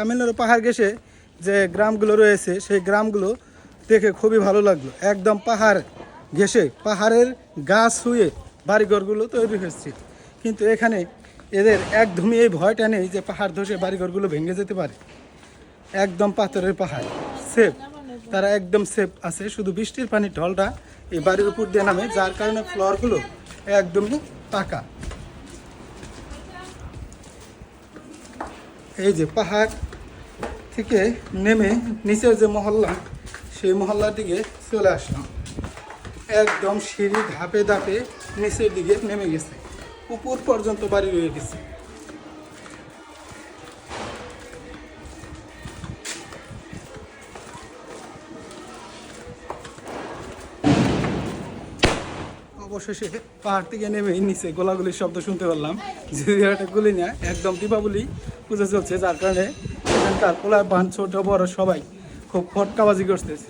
তামিলনাড়ু পাহাড় ঘেসে যে গ্রামগুলো রয়েছে, সেই গ্রামগুলো দেখে খুবই ভালো লাগল। একদম পাহাড় ঘেসে পাহাড়ের গাছ শুয়ে বাড়িঘরগুলো তৈরি হচ্ছে কিন্তু এখানে এদের একদমই এই ভয়টা নেই যে পাহাড় ধসে বাড়িঘরগুলো ভেঙে যেতে পারে। একদম পাথরের পাহাড়, সেফ। তারা একদম সেফ আছে, শুধু বৃষ্টির পানির ঢলটা এই বাড়ির উপর দিয়ে নামে, যার কারণে ফ্লোরগুলো একদমই পাকা। এই যে পাহাড় থেকে নেমে নিচের যে মহল্লা, সেই মহল্লার দিকে চলে আসলাম। একদম সিঁড়ি ধাপে ধাপে নিচের দিকে নেমে গেছে। উপর পর্যন্ত বাড়ি রয়ে গেছে। অবশেষে পাহাড় থেকে নেমে নিচে গোলাগুলির শব্দ শুনতে পারলাম। যে একটা গুলি না, একদম দীপাবলি পুজো চলছে, যার কারণে এখানকার পোলা বান ছোট, বড় সবাই খুব ফটকাবাজি করতেছে।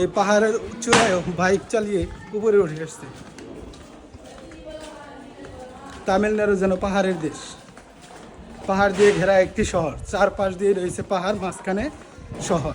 এই পাহাড়ের চূড়ায় বাইক চালিয়ে উপরে উঠে আসছে। তামিলনাড়ু যেন পাহাড়ের দেশ। পাহাড় দিয়ে ঘেরা একটি শহর, চারপাশ দিয়ে রয়েছে পাহাড়, মাঝখানে শহর।